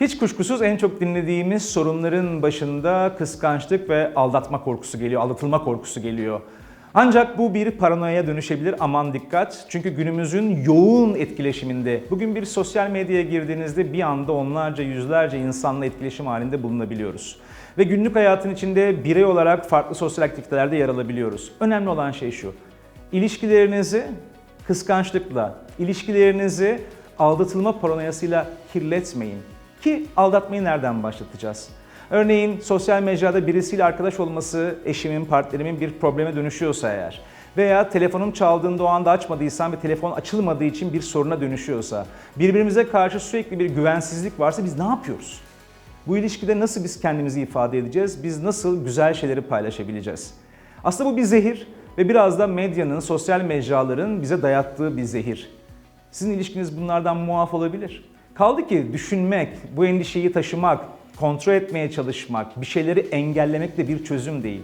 Hiç kuşkusuz en çok dinlediğimiz sorunların başında kıskançlık ve aldatma korkusu geliyor, aldatılma korkusu geliyor. Ancak bu bir paranoya dönüşebilir aman dikkat. Çünkü günümüzün yoğun etkileşiminde bugün bir sosyal medyaya girdiğinizde bir anda onlarca yüzlerce insanla etkileşim halinde bulunabiliyoruz. Ve günlük hayatın içinde birey olarak farklı sosyal aktivitelerde yer alabiliyoruz. Önemli olan şey şu. İlişkilerinizi kıskançlıkla, ilişkilerinizi aldatılma paranoyasıyla kirletmeyin. Ki aldatmayı nereden başlatacağız? Örneğin sosyal mecrada birisiyle arkadaş olması eşimin, partnerimin bir probleme dönüşüyorsa eğer veya telefonum çaldığında o anda açmadıysam ve telefon açılmadığı için bir soruna dönüşüyorsa, birbirimize karşı sürekli bir güvensizlik varsa biz ne yapıyoruz? Bu ilişkide nasıl biz kendimizi ifade edeceğiz? Biz nasıl güzel şeyleri paylaşabileceğiz? Aslında bu bir zehir ve biraz da medyanın, sosyal mecraların bize dayattığı bir zehir. Sizin ilişkiniz bunlardan muaf olabilir. Kaldı ki düşünmek, bu endişeyi taşımak, kontrol etmeye çalışmak, bir şeyleri engellemek de bir çözüm değil.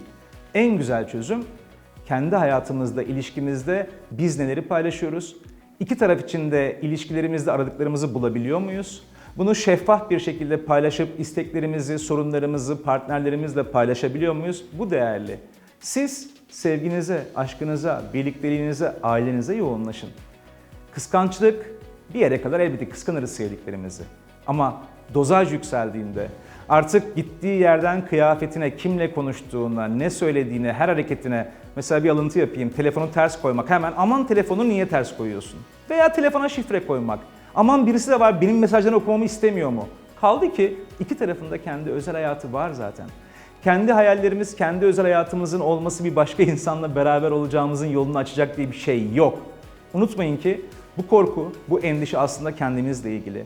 En güzel çözüm kendi hayatımızda, ilişkimizde biz neleri paylaşıyoruz? İki taraf için de ilişkilerimizde aradıklarımızı bulabiliyor muyuz? Bunu şeffaf bir şekilde paylaşıp isteklerimizi, sorunlarımızı partnerlerimizle paylaşabiliyor muyuz? Bu değerli. Siz sevginize, aşkınıza, birlikteliğinize, ailenize yoğunlaşın. Kıskançlık bir yere kadar elbette kıskanırız sevdiklerimizi. Ama dozaj yükseldiğinde artık gittiği yerden kıyafetine, kimle konuştuğuna, ne söylediğine, her hareketine mesela bir alıntı yapayım. Telefonu ters koymak hemen aman telefonu niye ters koyuyorsun? Veya telefona şifre koymak. Aman birisi de var benim mesajlarını okumamı istemiyor mu? Kaldı ki iki tarafında kendi özel hayatı var zaten. Kendi hayallerimiz, kendi özel hayatımızın olması bir başka insanla beraber olacağımızın yolunu açacak diye bir şey yok. Unutmayın ki bu korku, bu endişe aslında kendimizle ilgili.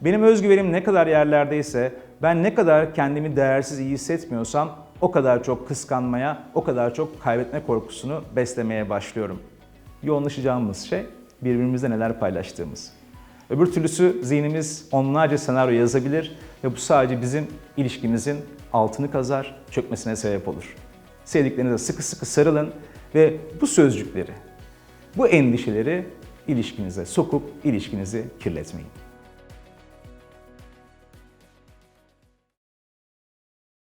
Benim özgüvenim ne kadar yerlerdeyse, ben ne kadar kendimi değersiz iyi hissetmiyorsam o kadar çok kıskanmaya, o kadar çok kaybetme korkusunu beslemeye başlıyorum. Yoğunlaşacağımız şey birbirimizle neler paylaştığımız. Öbür türlüsü zihnimiz onlarca senaryo yazabilir ve bu sadece bizim ilişkimizin altını kazar, çökmesine sebep olur. Sevdiklerinize sıkı sıkı sarılın ve bu sözcükleri, bu endişeleri ilişkinize sokup ilişkinizi kirletmeyin.